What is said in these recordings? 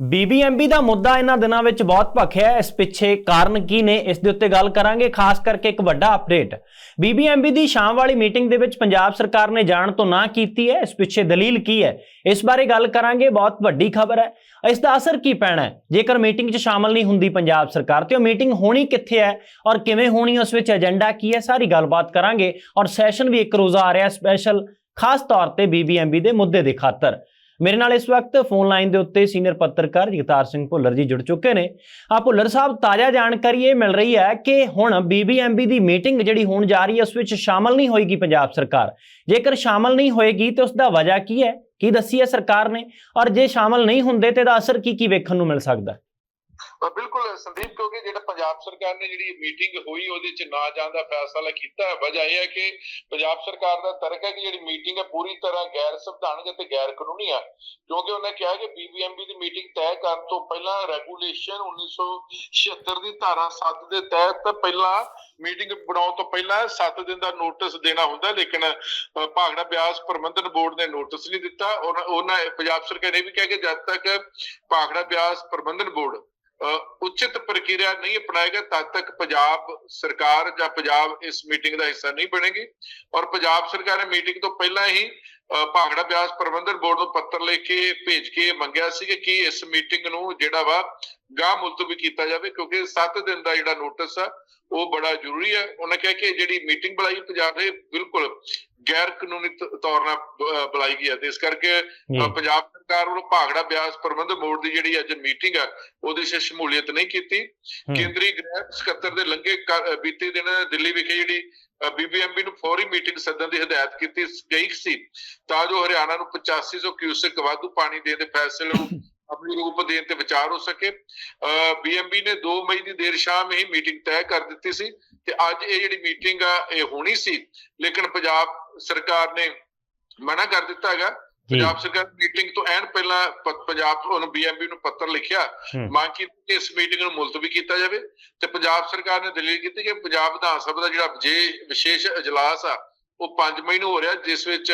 BBMB ਦਾ ਮੁੱਦਾ ਇਹਨਾਂ ਦਿਨਾਂ ਵਿੱਚ ਬਹੁਤ ਭਖਿਆ ਹੈ। ਇਸ ਪਿੱਛੇ ਕਾਰਨ ਕੀ ਨੇ? ਇਸ ਦੇ ਉੱਤੇ ਗੱਲ ਕਰਾਂਗੇ। ਖਾਸ ਕਰਕੇ ਇੱਕ ਵੱਡਾ ਅਪਡੇਟ ਬੀਬੀਐਮਬੀ ਦੀ ਸ਼ਾਮ ਵਾਲੀ ਮੀਟਿੰਗ ਦੇ ਵਿੱਚ ਪੰਜਾਬ ਸਰਕਾਰ ਨੇ ਜਾਣ ਤੋਂ ਨਾ ਕੀਤੀ ਹੈ। ਇਸ ਪਿੱਛੇ ਦਲੀਲ ਕੀ ਹੈ? ਇਸ ਬਾਰੇ ਗੱਲ ਕਰਾਂਗੇ। ਬਹੁਤ ਵੱਡੀ ਖਬਰ ਹੈ। ਇਸ ਦਾ ਅਸਰ ਕੀ ਪੈਣਾ ਹੈ? ਜੇਕਰ ਮੀਟਿੰਗ 'ਚ ਸ਼ਾਮਲ ਨਹੀਂ ਹੁੰਦੀ ਪੰਜਾਬ ਸਰਕਾਰ, ਤੇ ਉਹ ਮੀਟਿੰਗ ਹੋਣੀ ਕਿੱਥੇ ਹੈ ਔਰ ਕਿਵੇਂ ਹੋਣੀ, ਉਸ ਵਿੱਚ ਏਜੰਡਾ ਕੀ ਹੈ? ਸਾਰੀ ਗੱਲਬਾਤ ਕਰਾਂਗੇ। ਔਰ ਸੈਸ਼ਨ ਵੀ ਇੱਕ ਰੋਜ਼ਾ ਆ ਰਿਹਾ ਸਪੈਸ਼ਲ ਖਾਸ ਤੌਰ ਤੇ ਬੀਬੀਐਮਬੀ ਦੇ ਮੁੱਦੇ ਦੇ ਖਾਤਰ। ਮੇਰੇ ਨਾਲ ਇਸ ਵਕਤ ਫੋਨ ਲਾਈਨ ਦੇ ਉੱਤੇ ਸੀਨੀਅਰ ਪੱਤਰਕਾਰ ਜਗਤਾਰ ਸਿੰਘ ਭੁੱਲਰ ਜੀ ਜੁੜ ਚੁੱਕੇ ਨੇ। ਆ ਭੁੱਲਰ ਸਾਹਿਬ, ਤਾਜ਼ਾ ਜਾਣਕਾਰੀ ਇਹ ਮਿਲ ਰਹੀ ਹੈ ਕਿ ਹੁਣ ਬੀਬੀਐਮਬੀ ਦੀ ਮੀਟਿੰਗ ਜਿਹੜੀ ਹੋਣ ਜਾ ਰਹੀ ਹੈ, ਉਸ ਵਿੱਚ ਸ਼ਾਮਲ ਨਹੀਂ ਹੋਏਗੀ ਪੰਜਾਬ ਸਰਕਾਰ। ਜੇਕਰ ਸ਼ਾਮਲ ਨਹੀਂ ਹੋਏਗੀ ਤੇ ਉਸ ਦਾ ਵਜ੍ਹਾ ਕੀ ਹੈ? ਕੀ ਦੱਸੀ ਹੈ ਸਰਕਾਰ ਨੇ? ਔਰ ਜੇ ਸ਼ਾਮਲ ਨਹੀਂ ਹੁੰਦੇ ਤੇ ਦਾ ਅਸਰ ਕੀ ਕੀ ਵੇਖਣ ਨੂੰ ਮਿਲ ਸਕਦਾ? ਬਿਲਕੁਲ ਸੰਦੀਪ ਕਿਉਂਕਿ ਜਿਹੜਾ ਪੰਜਾਬ ਸਰਕਾਰ ਨੇ ਜਿਹੜੀ ਮੀਟਿੰਗ ਹੋਈ ਉਹਦੇ ਚ ਨਾ ਜਾਣ ਦਾ ਫੈਸਲਾ ਕੀਤਾ ਹੈ। ਵਜ੍ਹਾ ਇਹ ਹੈ ਕਿ ਪੰਜਾਬ ਸਰਕਾਰ ਦਾ ਤਰਕ ਹੈ ਕਿ ਜਿਹੜੀ ਮੀਟਿੰਗ ਹੈ ਪੂਰੀ ਤਰ੍ਹਾਂ ਗੈਰ ਸੰਵਿਧਾਨਕ ਅਤੇ ਗੈਰ ਕਾਨੂੰਨੀ ਹੈ। ਕਿਉਂਕਿ ਉਹਨੇ ਕਿਹਾ ਕਿ ਬੀਬੀਐਮਬੀ ਦੀ ਮੀਟਿੰਗ ਤੈਅ ਕਰਨ ਤੋਂ ਪਹਿਲਾਂ ਰੈਗੂਲੇਸ਼ਨ 1976 ਦੀ ਧਾਰਾ 7 ਦੇ ਤਹਿਤ ਪਹਿਲਾਂ ਮੀਟਿੰਗ ਬਣਾਉਣ ਤੋਂ ਪਹਿਲਾਂ 7 ਦਿਨ ਦਾ ਨੋਟਿਸ ਦੇਣਾ ਹੁੰਦਾ ਲੇਕਿਨ ਅ, ਭਾਖੜਾ ਬਿਆਸ ਪ੍ਰਬੰਧਨ ਬੋਰਡ ਨੇ ਨੋਟਿਸ ਨਹੀਂ ਦਿੱਤਾ। ਉਹਨਾਂ ਉਹਨਾਂ ਪੰਜਾਬ ਸਰਕਾਰ ਨੇ ਵੀ ਕਿਹਾ ਕਿ ਜਦ ਤੱਕ ਭਾਖੜਾ ਬਿਆਸ ਪ੍ਰਬੰਧਨ ਬੋਰਡ ਉਚਿਤ ਪ੍ਰਕਿਰਿਆ ਨਹੀਂ ਅਪਣਾਏਗਾ ਤਦ ਤੱਕ ਪੰਜਾਬ ਸਰਕਾਰ ਜਾਂ ਪੰਜਾਬ ਇਸ ਮੀਟਿੰਗ ਦਾ ਹਿੱਸਾ ਨਹੀਂ ਬਣੇਗੀ। ਔਰ ਪੰਜਾਬ ਸਰਕਾਰ ਨੇ ਮੀਟਿੰਗ ਤੋਂ ਪਹਿਲਾਂ ਹੀ ਅ, ਭਾਖੜਾ ਬਿਆਸ ਪ੍ਰਬੰਧਨ ਬੋਰਡ ਨੂੰ ਪੱਤਰ ਲਿਖ ਕੇ ਭੇਜ ਕੇ ਮੰਗਿਆ ਸੀ ਕਿ ਇਸ ਮੀਟਿੰਗ ਨੂੰ ਜਿਹੜਾ ਵਾ ਗਾਹ ਮੁਲਤਵੀ ਕੀਤਾ ਜਾਵੇ ਕਿਉਂਕਿ 7 ਦਿਨ ਦਾ ਜਿਹੜਾ ਨੋਟਿਸ ਆ ਉਹ ਬੜਾ ਜ਼ਰੂਰੀ ਹੈ। ਉਹਨਾਂ ਕਿਹਾ ਕਿ ਜਿਹੜੀ ਮੀਟਿੰਗ ਬੁਲਾਈ ਪੰਜਾਬ ਦੇ ਬਿਲਕੁਲ ਗੈਰ ਕਾਨੂੰਨੀ ਤੌਰ ਨਾਲ ਬੁਲਾਈ ਗਈ ਹੈ ਤੇ ਇਸ ਕਰਕੇ ਪੰਜਾਬ ਸਰਕਾਰ ਵੱਲੋਂ ਭਾਖੜਾ ਬਿਆਸ ਪ੍ਰਬੰਧਨ ਬੋਰਡ ਦੀ ਜਿਹੜੀ ਅੱਜ ਮੀਟਿੰਗ ਆ ਉਹਦੇ 'ਚ ਸ਼ਮੂਲੀਅਤ ਨਹੀਂ ਕੀਤੀ। ਹੂੰ। ਕੇਂਦਰੀ ਗ੍ਰਹਿ ਸਕੱਤਰ ਦੇ ਲੰਘੇ ਬੀਤੇ ਦਿਨ ਦਿੱਲੀ ਵਿਖੇ ਜਿਹੜੀ ਬੀਬੀਐਮਬੀ ਨੂੰ ਫੌਰੀ ਮੀਟਿੰਗ ਸੱਦਣ ਦੀ ਹਦਾਇਤ ਕੀਤੀ ਗਈ ਸੀ। ਤਾਂ ਜੋ ਹਰਿਆਣਾ ਨੂੰ 8500 ਕਿਊਸੈਕ ਵਾਧੂ ਪਾਣੀ ਦੇਣ ਦੇ ਫੈਸਲੇ ਨੂੰ ਆਪਣੀ ਰੂਪ ਦੇਣ ਤੇ ਵਿਚਾਰ ਹੋ ਸਕੇ। ਬੀਐਮਬੀ ਨੇ 2 ਮਈ ਦੀ ਦੇਰ ਸ਼ਾਮ ਹੀ ਮੀਟਿੰਗ ਤੈਅ ਕਰ ਦਿੱਤੀ ਸੀ ਤੇ ਅੱਜ ਇਹ ਜਿਹੜੀ ਮੀਟਿੰਗ ਆ ਇਹ ਹੋਣੀ ਸੀ। ਲੇਕਿਨ ਪੰਜਾਬ ਸਰਕਾਰ ਨੇ ਮਨਾ ਕਰ ਦਿੱਤਾ ਹੈਗਾ। ਪੰਜਾਬ ਸਰਕਾਰ ਮੀਟਿੰਗ ਤੋਂ ਐਨ ਪਹਿਲਾਂ ਪੰਜਾਬ ਉਹਨੂੰ ਬੀਐਮਬੀ ਨੂੰ ਪੱਤਰ ਲਿਖਿਆ। ਮੰਗ ਕੀਤੀ ਕਿ ਇਸ ਮੀਟਿੰਗ ਨੂੰ ਮੁਲਤਵੀ ਕੀਤਾ ਜਾਵੇ ਤੇ ਪੰਜਾਬ ਸਰਕਾਰ ਨੇ ਦਲੀਲ ਕੀਤੀ ਕਿ ਪੰਜਾਬ ਵਿਧਾਨ ਸਭਾ ਦਾ ਜਿਹੜਾ ਜੇ ਵਿਸ਼ੇਸ਼ ਇਜਲਾਸ ਆ ਉਹ 5 ਮਈ ਨੂੰ ਹੋ ਰਿਹਾ ਜਿਸ ਵਿੱਚ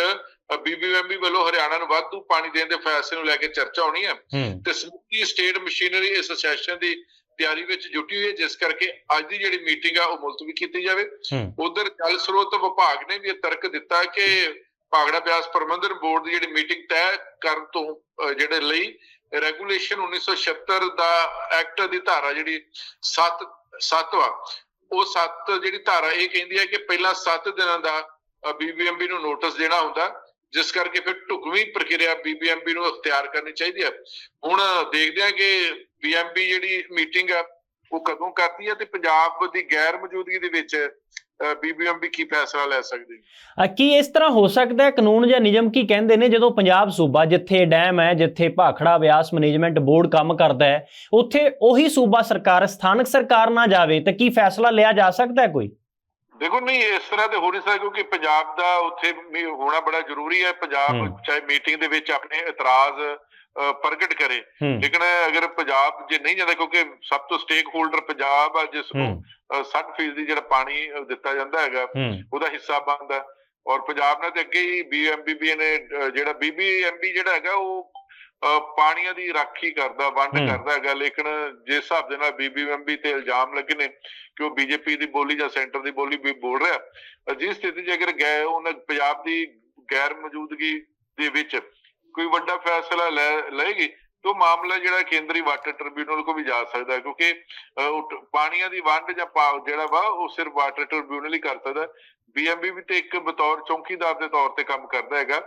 ਬੀਬੀਐਮਬੀ ਵੱਲੋਂ ਹਰਿਆਣਾ ਨੂੰ ਵਾਧੂ ਪਾਣੀ ਦੇਣ ਦੇ ਫੈਸਲੇ ਨੂੰ ਲੈ ਕੇ ਚਰਚਾ ਹੋਣੀ ਹੈ। ਤੇ ਸਮੁੱਚੀ ਸਟੇਟ ਮਸ਼ੀਨਰੀ ਇਸ ਸੈਸ਼ਨ ਦੀ ਤਿਆਰੀ ਵਿੱਚ ਜੁਟੀ ਹੋਈ ਹੈ ਜਿਸ ਕਰਕੇ ਅੱਜ ਦੀ ਜਿਹੜੀ ਮੀਟਿੰਗ ਆ ਉਹ ਮੁਲਤਵੀ ਕੀਤੀ ਜਾਵੇ। ਉਧਰ ਜਲ ਸਰੋਤ ਵਿਭਾਗ ਨੇ ਵੀ ਇਹ ਤਰਕ ਦਿੱਤਾ ਕਿ ਭਾਗੜਾ ਬਿਆਸ ਪ੍ਰਬੰਧਨ ਬੋਰਡ ਦੀ ਜਿਹੜੀ ਮੀਟਿੰਗ ਤੈਅ ਕਰਨ ਤੋਂ ਜਿਹੜੇ ਲਈ ਰੈਗੂਲੇਸ਼ਨ 1976 ਦਾ ਐਕਟ ਦੀ ਧਾਰਾ ਜਿਹੜੀ 7 7 ਵਾ ਉਹ 7 ਜਿਹੜੀ ਧਾਰਾ ਇਹ ਕਹਿੰਦੀ ਹੈ ਕਿ ਪਹਿਲਾਂ 7 ਦਿਨਾਂ ਦਾ ਬੀਬੀਐਮਬੀ ਨੂੰ ਨੋਟਿਸ ਦੇਣਾ ਹੁੰਦਾ। ਜਿਸ ਕਰਕੇ ਫਿਰ ਢੁਕਵੀਂ ਪ੍ਰਕਿਰਿਆ ਬੀਬੀਐਮਬੀ ਨੂੰ ਅਖਤਿਆਰ ਕਰਨੀ ਚਾਹੀਦੀ ਹੈ। ਹੁਣ ਦੇਖਦੇ ਹਾਂ ਕਿ ਬੀਐਮਬੀ ਜਿਹੜੀ ਮੀਟਿੰਗ ਆ, ਉਹ ਕਦੋਂ ਕਰਦੀ ਹੈ ਤੇ ਪੰਜਾਬ ਦੀ ਗੈਰ ਮੌਜੂਦਗੀ ਦੇ ਵਿੱਚ ਬੀਬੀਐਮਬੀ ਕੀ ਫੈਸਲਾ ਲੈ ਸਕਦੀ ਹੈ? ਕੀ ਇਸ ਤਰ੍ਹਾਂ ਹੋ ਸਕਦਾ ਹੈ? ਕਾਨੂੰਨ ਜਾਂ ਨਿਯਮ ਕੀ ਕਹਿੰਦੇ ਨੇ? ਜਦੋਂ ਪੰਜਾਬ ਸੂਬਾ, ਜਿੱਥੇ ਡੈਮ ਹੈ, ਜਿੱਥੇ ਭਾਖੜਾ ਵਿਆਸ ਮੈਨੇਜਮੈਂਟ ਬੋਰਡ ਕੰਮ ਕਰਦਾ ਹੈ, ਉੱਥੇ ਉਹੀ ਸੂਬਾ ਸਰਕਾਰ, ਸਥਾਨਕ ਸਰਕਾਰ ਨਾ ਜਾਵੇ, ਤਾਂ ਕੀ ਫੈਸਲਾ ਲਿਆ ਜਾ ਸਕਦਾ ਹੈ ਕੋਈ? ਦੇਖੋ ਨਹੀਂ ਇਸ ਤਰ੍ਹਾਂ ਤੇ ਹੋ ਨਹੀਂ ਸਕਦਾ ਕਿਉਂਕਿ ਪੰਜਾਬ ਦਾ ਉੱਥੇ ਹੋਣਾ ਬੜਾ ਜ਼ਰੂਰੀ ਹੈ। ਪੰਜਾਬ। ਚਾਹੇ ਮੀਟਿੰਗ ਦੇ ਵਿੱਚ ਆਪਣੇ ਇਤਰਾਜ਼ ਪ੍ਰਗਟ ਕਰੇ। ਲੇਕਿਨ ਅਗਰ ਪੰਜਾਬ ਜੇ ਨਹੀਂ ਜਾਂਦਾ ਕਿਉਂਕਿ ਸਭ ਤੋਂ ਸਟੇਕ ਹੋਲਡਰ ਪੰਜਾਬ ਆ ਜਿਸ ਨੂੰ ਹੂੰ। ਅ, 60% ਦੀ ਜਿਹੜਾ ਪਾਣੀ ਦਿੱਤਾ ਜਾਂਦਾ ਹੈਗਾ ਉਹਦਾ ਹਿੱਸਾ ਬਣਦਾ। ਔਰ ਪੰਜਾਬ ਨੇ ਤੇ ਅੱਗੇ ਹੀ ਬੀਐਮਬੀਬੀ ਨੇ ਜਿਹੜਾ ਬੀਬੀਐਮਬੀ ਜਿਹੜਾ ਹੈਗਾ ਉਹ ਪਾਣੀਆਂ ਦੀ ਰਾਖੀ ਕਰਦਾ ਵੰਡ। ਕਰਦਾ ਹੈਗਾ ਲੇਕਿਨ ਜਿਸ ਹਿਸਾਬ ਦੇ ਨਾਲ ਬੀਬੀਐਮਬੀ ਤੇ ਇਲਜ਼ਾਮ ਲੱਗੇ ਨੇ ਕਿ ਉਹ ਬੀਜੇਪੀ ਦੀ ਬੋਲੀ ਜਾਂ ਸੈਂਟਰ ਦੀ ਬੋਲੀ ਵੀ ਬੋਲ ਰਿਹਾ ਜਿਸ ਸਥਿਤੀ ਅਗਰ ਗਏ ਉਹਨਾਂ ਪੰਜਾਬ ਦੀ ਗੈਰ ਮੌਜੂਦਗੀ ਦੇ ਵਿੱਚ ਕੋਈ ਵੱਡਾ ਫੈਸਲਾ ਲੈ ਲਏਗੀ ਤਾਂ ਮਾਮਲਾ ਜਿਹੜਾ ਕੇਂਦਰੀ ਵਾਟਰ ਟ੍ਰਿਬਿਊਨਲ ਕੋ ਵੀ ਜਾ ਸਕਦਾ ਕਿਉਂਕਿ ਪਾਣੀਆਂ ਦੀ ਵੰਡ ਜਾਂ ਜਿਹੜਾ ਵਾ ਉਹ ਸਿਰਫ ਵਾਟਰ ਟ੍ਰਿਬਿਊਨਲ ਹੀ ਕਰ ਸਕਦਾ ਬੀਐਮਬੀ ਵੀ ਤੇ ਇੱਕ ਬਤੌਰ ਚੌਕੀਦਾਰ ਦੇ ਤੌਰ ਤੇ ਕੰਮ ਕਰਦਾ ਹੈਗਾ।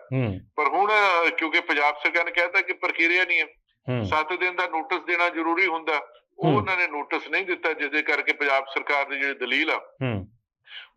ਪਰ ਹੁਣ ਕਿਉਂਕਿ ਪੰਜਾਬ ਸਰਕਾਰ ਨੇ ਕਹਿਤਾ ਕਿ ਪ੍ਰਕਿਰਿਆ ਨਹੀਂ ਹੈ ਹੂੰ। 7 ਦਿਨ ਦਾ ਨੋਟਿਸ ਦੇਣਾ ਜ਼ਰੂਰੀ ਹੁੰਦਾ। ਉਹ। ਉਹਨਾਂ ਨੇ ਨੋਟਿਸ ਨਹੀਂ ਦਿੱਤਾ ਜਿਹਦੇ ਕਰਕੇ ਪੰਜਾਬ ਸਰਕਾਰ ਦੀ ਜਿਹੜੀ ਦਲੀਲ ਆ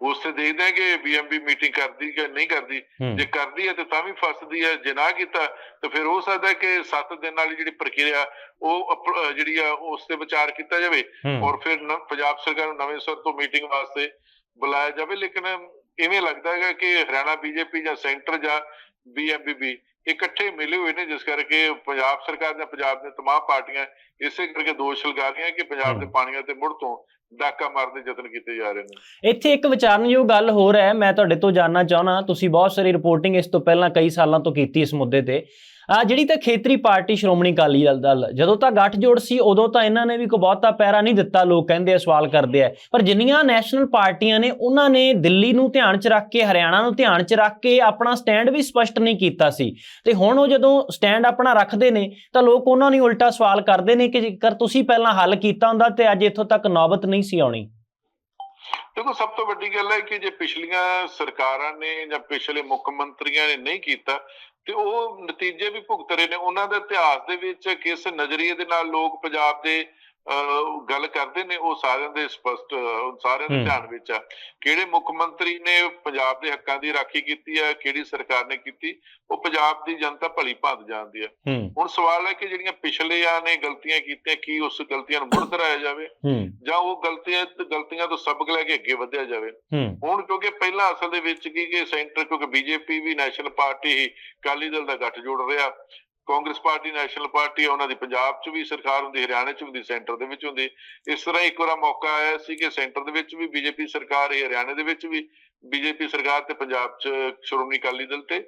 ਉਸ ਤੇ ਦੇਖਦੇ ਆ ਕਿ ਬੀਐਮਬੀ ਮੀਟਿੰਗ ਕਰਦੀ ਕਿ ਨਹੀਂ ਕਰਦੀ। ਜੇ ਕਰਦੀ ਹੈ ਤੇ ਤਾਂ ਵੀ ਫਸਦੀ ਹੈ ਜੇ ਨਾ ਕੀਤਾ ਤਾਂ ਫਿਰ ਹੋ ਸਕਦਾ ਕਿ 7 ਦਿਨ ਵਾਲੀ ਜਿਹੜੀ ਪ੍ਰਕਿਰਿਆ ਉਹ ਜਿਹੜੀ ਆ ਉਸ ਤੇ ਵਿਚਾਰ ਕੀਤਾ ਜਾਵੇ। ਔਰ ਫਿਰ ਪੰਜਾਬ ਸਰਕਾਰ ਨੂੰ ਨਵੇਂ ਸਿਰ ਤੋਂ ਮੀਟਿੰਗ ਵਾਸਤੇ ਬੁਲਾਇਆ ਜਾਵੇ ਲੇਕਿਨ ਇਵੇਂ ਲੱਗਦਾ ਹੈਗਾ ਕਿ ਹਰਿਆਣਾ ਬੀਜੇਪੀ ਜਾਂ ਸੈਂਟਰ ਜਾਂ ਬੀਐਮਬੀਬੀ ਇਕੱਠੇ ਮਿਲੇ ਹੋਏ ਨੇ ਜਿਸ ਕਰਕੇ ਪੰਜਾਬ ਸਰਕਾਰ ਜਾਂ ਪੰਜਾਬ ਦੀਆਂ ਤਮਾਮ ਪਾਰਟੀਆਂ ਇਸੇ ਕਰਕੇ ਦੋਸ਼ ਲਗਾ ਰਹੀਆਂ ਕਿ ਪੰਜਾਬ ਦੇ। ਪਾਣੀਆਂ ਤੇ ਮੁੜ ਤੋਂ ਡਾਕਾ ਮਾਰਨ ਦੇ ਯਤਨ ਕੀਤੇ ਜਾ ਰਹੇ ਨੇ ਇੱਥੇ ਇੱਕ ਵਿਚਾਰਨਯੋਗ ਗੱਲ ਹੋਰ ਹੈ ਮੈਂ ਤੁਹਾਡੇ ਤੋਂ ਜਾਨਣਾ ਚਾਹਣਾ ਤੁਸੀਂ ਬਹੁਤ ਸਾਰੀ ਰਿਪੋਰਟਿੰਗ ਇਸ ਤੋਂ ਪਹਿਲਾਂ ਕਈ ਸਾਲਾਂ ਤੋਂ ਕੀਤੀ ਇਸ ਮੁੱਦੇ ਤੇ ਜਿਹੜੀ ਤਾਂ ਖੇਤਰੀ ਪਾਰਟੀ ਸ਼੍ਰੋਮਣੀ ਅਕਾਲੀ ਦਲ ਜਦੋਂ ਤਾਂ ਗੱਠਜੋੜ ਸੀ, ਉਦੋਂ ਤਾਂ ਇਹਨਾਂ ਨੇ ਵੀ ਕੋਈ ਬਹੁਤਾ ਪੈਰਾ ਨਹੀਂ ਦਿੱਤਾ, ਲੋਕ ਕਹਿੰਦੇ ਆ, ਸਵਾਲ ਕਰਦੇ ਆ। ਪਰ ਜਿੰਨੀਆਂ ਨੈਸ਼ਨਲ ਪਾਰਟੀਆਂ ਨੇ, ਉਹਨਾਂ ਨੇ ਦਿੱਲੀ ਨੂੰ ਧਿਆਨ 'ਚ ਰੱਖ ਕੇ, ਹਰਿਆਣਾ ਨੂੰ ਧਿਆਨ 'ਚ ਰੱਖ ਕੇ ਆਪਣਾ ਸਟੈਂਡ ਵੀ ਸਪਸ਼ਟ ਨਹੀਂ ਕੀਤਾ ਸੀ। ਤੇ ਹੁਣ ਉਹ ਜਦੋਂ ਸਟੈਂਡ ਆਪਣਾ ਰੱਖਦੇ ਨੇ, ਤਾਂ ਲੋਕ ਉਹਨਾਂ ਨੂੰ ਉਲਟਾ ਸਵਾਲ ਕਰਦੇ ਨੇ ਕਿ ਜੇਕਰ ਤੁਸੀਂ ਪਹਿਲਾਂ ਹੱਲ ਕੀਤਾ ਹੁੰਦਾ ਤੇ ਅੱਜ ਇੱਥੋਂ ਤੱਕ ਨੌਬਤ ਨਹੀਂ ਸੀ ਆਉਣੀ। ਦੇਖੋ, ਸਭ ਤੋਂ ਵੱਡੀ ਗੱਲ ਹੈ ਕਿ ਜੇ ਪਿਛਲੀਆਂ ਸਰਕਾਰਾਂ ਨੇ ਜਾਂ ਪਿਛਲੇ ਮੁੱਖ ਮੰਤਰੀਆਂ ਨੇ ਨਹੀਂ ਕੀਤਾ ਤੇ ਉਹ ਨਤੀਜੇ ਵੀ ਭੁਗਤ ਰਹੇ ਨੇ। ਉਹਨਾਂ ਦੇ ਇਤਿਹਾਸ ਦੇ ਵਿੱਚ ਕਿਸ ਨਜ਼ਰੀਏ ਦੇ ਨਾਲ ਲੋਕ ਪੰਜਾਬ ਦੇ ਗੱਲ ਕਰਦੇ ਨੇ ਉਹ ਸਾਰਿਆਂ ਦੇ ਸਪਸ਼ਟ ਸਾਰਿਆਂ ਦੇ। ਧਿਆਨ ਵਿੱਚ ਆ। ਕਿਹੜੇ ਮੁੱਖ ਮੰਤਰੀ ਨੇ ਪੰਜਾਬ ਦੇ ਹੱਕਾਂ ਦੀ ਰਾਖੀ ਕੀਤੀ ਹੈ ਕਿਹੜੀ ਸਰਕਾਰ ਨੇ ਕੀਤੀ ਉਹ ਪੰਜਾਬ ਦੀ ਜਨਤਾ ਭਲੀ ਭਾਂਤ ਜਾਣਦੀ ਹੂੰ। ਹੁਣ ਸਵਾਲ ਹੈ ਕਿ ਜਿਹੜੀਆਂ ਪਿਛਲੀਆਂ ਨੇ ਗਲਤੀਆਂ ਕੀਤੀਆਂ ਕੀ ਉਸ ਗਲਤੀਆਂ ਨੂੰ ਮੁੜ ਕਰਾਇਆ ਜਾਵੇ? ਜਾਂ ਉਹ ਗਲਤੀਆਂ ਗਲਤੀਆਂ ਤੋਂ ਸਬਕ ਲੈ ਕੇ ਅੱਗੇ ਵਧਿਆ ਜਾਵੇ? ਹੁਣ ਕਿਉਂਕਿ ਪਹਿਲਾਂ ਅਸਲ ਦੇ ਵਿੱਚ ਕੀ ਕਿ ਸੈਂਟਰ ਕਿਉਂਕਿ ਬੀਜੇਪੀ ਵੀ ਨੈਸ਼ਨਲ ਪਾਰਟੀ ਹੀ ਅਕਾਲੀ ਦਲ ਦਾ ਗੱਠ ਜੋੜ ਰਿਹਾ। ਕਾਂਗਰਸ ਪਾਰਟੀ ਨੈਸ਼ਨਲ ਪਾਰਟੀ ਆ, ਉਹਨਾਂ ਦੀ ਪੰਜਾਬ 'ਚ ਵੀ ਸਰਕਾਰ ਹੁੰਦੀ ਹਰਿਆਣਾ 'ਚ ਹੁੰਦੀ ਸੈਂਟਰ ਦੇ ਵਿੱਚ ਹੁੰਦੀ। ਇਸ ਤਰ੍ਹਾਂ ਇੱਕ ਵਾਰ ਮੌਕਾ ਆਇਆ ਸੀ ਕਿ ਸੈਂਟਰ ਦੇ ਵਿੱਚ ਵੀ ਬੀਜੇਪੀ ਸਰਕਾਰ ਹੈ ਹਰਿਆਣਾ ਦੇ ਵਿੱਚ ਵੀ ਬੀਜੇਪੀ ਸਰਕਾਰ ਤੇ ਪੰਜਾਬ 'ਚ ਸ਼੍ਰੋਮਣੀ ਅਕਾਲੀ ਦਲ ਤੇ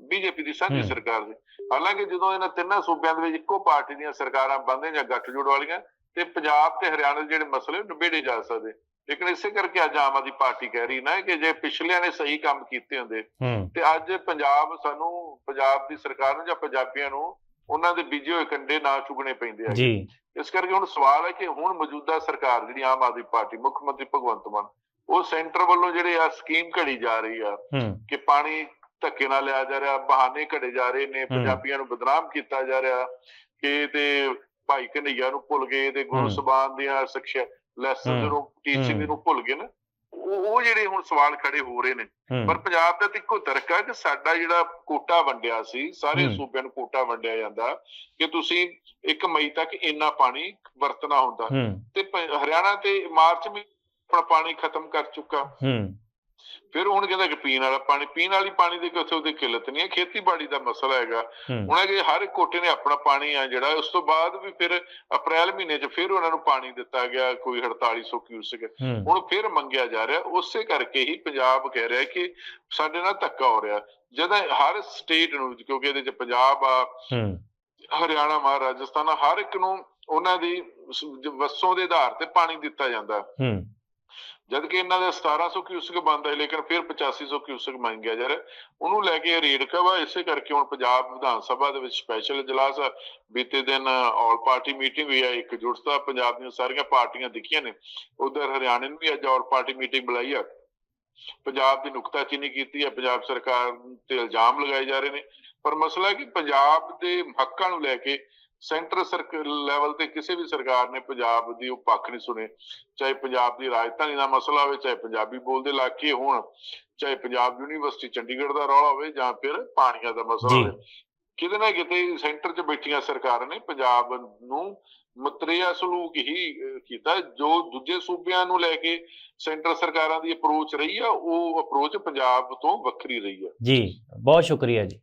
ਬੀਜੇਪੀ ਦੀ ਸਾਂਝੀ। ਸਰਕਾਰ ਸੀ। ਹਾਲਾਂਕਿ ਜਦੋਂ ਇਹਨਾਂ ਤਿੰਨਾਂ ਸੂਬਿਆਂ ਦੇ ਵਿੱਚ ਇੱਕੋ ਪਾਰਟੀ ਦੀਆਂ ਸਰਕਾਰਾਂ ਬਣਦੇ ਜਾਂ ਗੱਠ ਜੋੜ ਵਾਲੀਆਂ ਤੇ ਪੰਜਾਬ ਤੇ ਹਰਿਆਣਾ ਦੇ ਜਿਹੜੇ ਮਸਲੇ ਨਿਬੇੜੇ ਜਾ ਸਕਦੇ। ਲੇਕਿਨ ਇਸੇ ਕਰਕੇ ਅੱਜ ਆਮ ਆਦਮੀ ਪਾਰਟੀ ਕਹਿ ਰਹੀ ਨਾ ਕਿ ਜੇ ਪਿਛਲਿਆਂ ਨੇ ਸਹੀ ਕੰਮ ਕੀਤੇ ਹੁੰਦੇ ਤੇ ਅੱਜ ਪੰਜਾਬ ਸਾਨੂੰ ਪੰਜਾਬ ਦੀ ਸਰਕਾਰ ਨੂੰ ਜਾਂ ਪੰਜਾਬੀਆਂ ਨੂੰ ਉਹਨਾਂ ਦੇ ਬੀਜੇ ਹੋਏ ਕੰਡੇ ਨਾ ਚੁਗਣੇ ਪੈਂਦੇ ਆ ਜੀ। ਇਸ ਕਰਕੇ ਹੁਣ ਸਵਾਲ ਹੈ ਕਿ ਹੁਣ ਮੌਜੂਦਾ ਸਰਕਾਰ ਜਿਹੜੀ ਆਮ ਆਦਮੀ ਪਾਰਟੀ ਮੁੱਖ ਮੰਤਰੀ ਭਗਵੰਤ ਮਾਨ ਉਹ ਸੈਂਟਰ ਵੱਲੋਂ ਜਿਹੜੇ ਆ ਸਕੀਮ ਘੜੀ ਜਾ ਰਹੀ ਆ ਕਿ ਪਾਣੀ ਧੱਕੇ ਨਾਲ ਲਿਆ ਜਾ ਰਿਹਾ ਬਹਾਨੇ ਘੜੇ ਜਾ ਰਹੇ ਨੇ ਪੰਜਾਬੀਆਂ ਨੂੰ ਬਦਨਾਮ ਕੀਤਾ ਜਾ ਰਿਹਾ ਕਿ ਤੇ ਭਾਈ ਕਨਈਆ ਨੂੰ ਭੁੱਲ ਗਏ ਤੇ ਗੁਰੂ। ਸਬਾਨ ਦੀਆਂ ਸਿੱਖਿਆ ਲੈਸਨ। ਨੂੰ ਟੀਚਿੰਗ। ਨੂੰ ਭੁੱਲ ਗਏ ਨਾ ਉਹ ਉਹ ਜਿਹੜੇ ਹੁਣ ਸਵਾਲ ਖੜੇ ਹੋ ਰਹੇ ਨੇ ਪਰ ਪੰਜਾਬ ਦਾ ਤਾਂ ਇੱਕੋ ਤਰਕ ਹੈ ਕਿ ਸਾਡਾ ਜਿਹੜਾ ਕੋਟਾ ਵੰਡਿਆ ਸੀ ਸਾਰੇ। ਸੂਬਿਆਂ ਨੂੰ ਕੋਟਾ ਵੰਡਿਆ ਜਾਂਦਾ ਕਿ ਤੁਸੀਂ 1 ਮਈ ਤੱਕ ਇੰਨਾ ਪਾਣੀ ਵਰਤਣਾ ਹੁੰਦਾ ਤੇ ਹਰਿਆਣਾ ਤੇ ਮਾਰਚ ਵੀ ਆਪਣਾ ਪਾਣੀ ਖਤਮ ਕਰ ਚੁੱਕਾ ਫਿਰ ਹੁਣ ਕਹਿੰਦਾ ਕਿ ਪੀਣ ਵਾਲਾ ਪਾਣੀ ਪੀਣ ਵਾਲੀ ਪਾਣੀ ਦੀ ਕਿਥੇ ਉਹਦੀ ਕਿੱਲਤ ਨਹੀਂ ਹੈ ਖੇਤੀਬਾੜੀ ਦਾ ਮਸਲਾ ਹੈਗਾ। ਹੁਣ ਕਿ ਹਰ ਇੱਕ ਕੋਟੇ ਨੇ ਆਪਣਾ ਪਾਣੀ ਆ ਜਿਹੜਾ ਉਸ ਤੋਂ ਬਾਅਦ ਵੀ ਫਿਰ ਅਪ੍ਰੈਲ ਮਹੀਨੇ 'ਚ ਫਿਰ ਉਹਨਾਂ ਨੂੰ ਪਾਣੀ ਦਿੱਤਾ ਗਿਆ ਕੋਈ 4800 ਕਿਊਸਕ ਹੁਣ ਫਿਰ ਮੰਗਿਆ ਜਾ ਰਿਹਾ ਉਸੇ ਕਰਕੇ ਹੀ ਪੰਜਾਬ ਕਹਿ ਰਿਹਾ ਕਿ ਸਾਡੇ ਨਾਲ ਧੱਕਾ ਹੋ ਰਿਹਾ। ਜਦੋਂ ਹਰ ਸਟੇਟ ਨੂੰ ਕਿਉਂਕਿ ਇਹਦੇ 'ਚ ਪੰਜਾਬ ਆ ਹਰਿਆਣਾ ਮਾ ਰਾਜਸਥਾਨ ਹਰ ਇੱਕ ਨੂੰ ਉਹਨਾਂ ਦੀ ਵਸੋਂ ਦੇ ਆਧਾਰ ਤੇ ਪਾਣੀ ਦਿੱਤਾ ਜਾਂਦਾ। ਹੂੰ। ਜਦ ਕਿ ਇਹਨਾਂ ਦਾ 1700 ਕਿਊਸਕ ਬੰਦਾ ਹੈ ਲੇਕਿਨ ਫਿਰ 8500 ਕਿਊਸਕ ਮੰਗਿਆ ਜਾ ਰਿਹਾ। ਉਹਨੂੰ ਲੈ ਕੇ ਰੇੜਕਾ ਇਸੇ ਕਰਕੇ ਹੁਣ ਪੰਜਾਬ ਵਿਧਾਨ ਸਭਾ ਦੇ ਵਿੱਚ ਸਪੈਸ਼ਲ ਇਜਲਾਸ ਆ। ਬੀਤੇ ਦਿਨ ਆਲ ਪਾਰਟੀ ਮੀਟਿੰਗ ਹੋਈ ਆ, ਇੱਕ ਜੁੜਤਾ ਪੰਜਾਬ ਦੀਆਂ ਸਾਰੀਆਂ ਪਾਰਟੀਆਂ ਦਿਖੀਆਂ ਨੇ। ਉਧਰ ਹਰਿਆਣੇ ਨੂੰ ਵੀ ਅੱਜ ਆਲ ਪਾਰਟੀ ਮੀਟਿੰਗ ਬੁਲਾਈ ਆ। ਪੰਜਾਬ ਦੀ ਨੁਕਤਾਚੀਨੀ ਕੀਤੀ ਹੈ ਪੰਜਾਬ ਸਰਕਾਰ ਤੇ ਇਲਜ਼ਾਮ ਲਗਾਏ ਜਾ ਰਹੇ ਨੇ। ਪਰ ਮਸਲਾ ਹੈ ਕਿ ਪੰਜਾਬ ਦੇ ਹੱਕਾਂ ਨੂੰ ਲੈ ਕੇ ਸੈਂਟਰ ਸਰਕਾਰ ਲੈਵਲ ਤੇ ਕਿਸੇ ਵੀ ਸਰਕਾਰ ਨੇ ਪੰਜਾਬ ਦੀ ਉਹ ਪੱਖ ਨਹੀਂ ਸੁਣੇ ਚਾਹੇ ਪੰਜਾਬ ਦੀ ਰਾਜਧਾਨੀ ਦਾ ਮਸਲਾ ਹੋਵੇ ਚਾਹੇ ਪੰਜਾਬੀ ਬੋਲਦੇ ਇਲਾਕੇ ਹੋਣ ਚਾਹੇ ਪੰਜਾਬ ਯੂਨੀਵਰਸਿਟੀ ਚੰਡੀਗੜ੍ਹ ਦਾ ਰੌਲਾ ਹੋਵੇ ਜਾਂ ਫਿਰ ਪਾਣੀਆਂ ਦਾ ਮਸਲਾ। ਹੋਵੇ ਕਿਤੇ ਨਾ ਕਿਤੇ ਸੈਂਟਰ 'ਚ ਬੈਠੀਆਂ ਸਰਕਾਰਾਂ ਨੇ ਪੰਜਾਬ ਨੂੰ ਮਤਰੇਆ ਸਲੂਕ ਹੀ ਕੀਤਾ। ਜੋ ਦੂਜੇ ਸੂਬਿਆਂ ਨੂੰ ਲੈ ਕੇ ਸੈਂਟਰ ਸਰਕਾਰਾਂ ਦੀ ਅਪਰੋਚ ਰਹੀ ਆ ਉਹ ਅਪਰੋਚ ਪੰਜਾਬ ਤੋਂ ਵੱਖਰੀ ਰਹੀ ਆ। ਜੀ ਬਹੁਤ ਸ਼ੁਕਰੀਆ ਜੀ।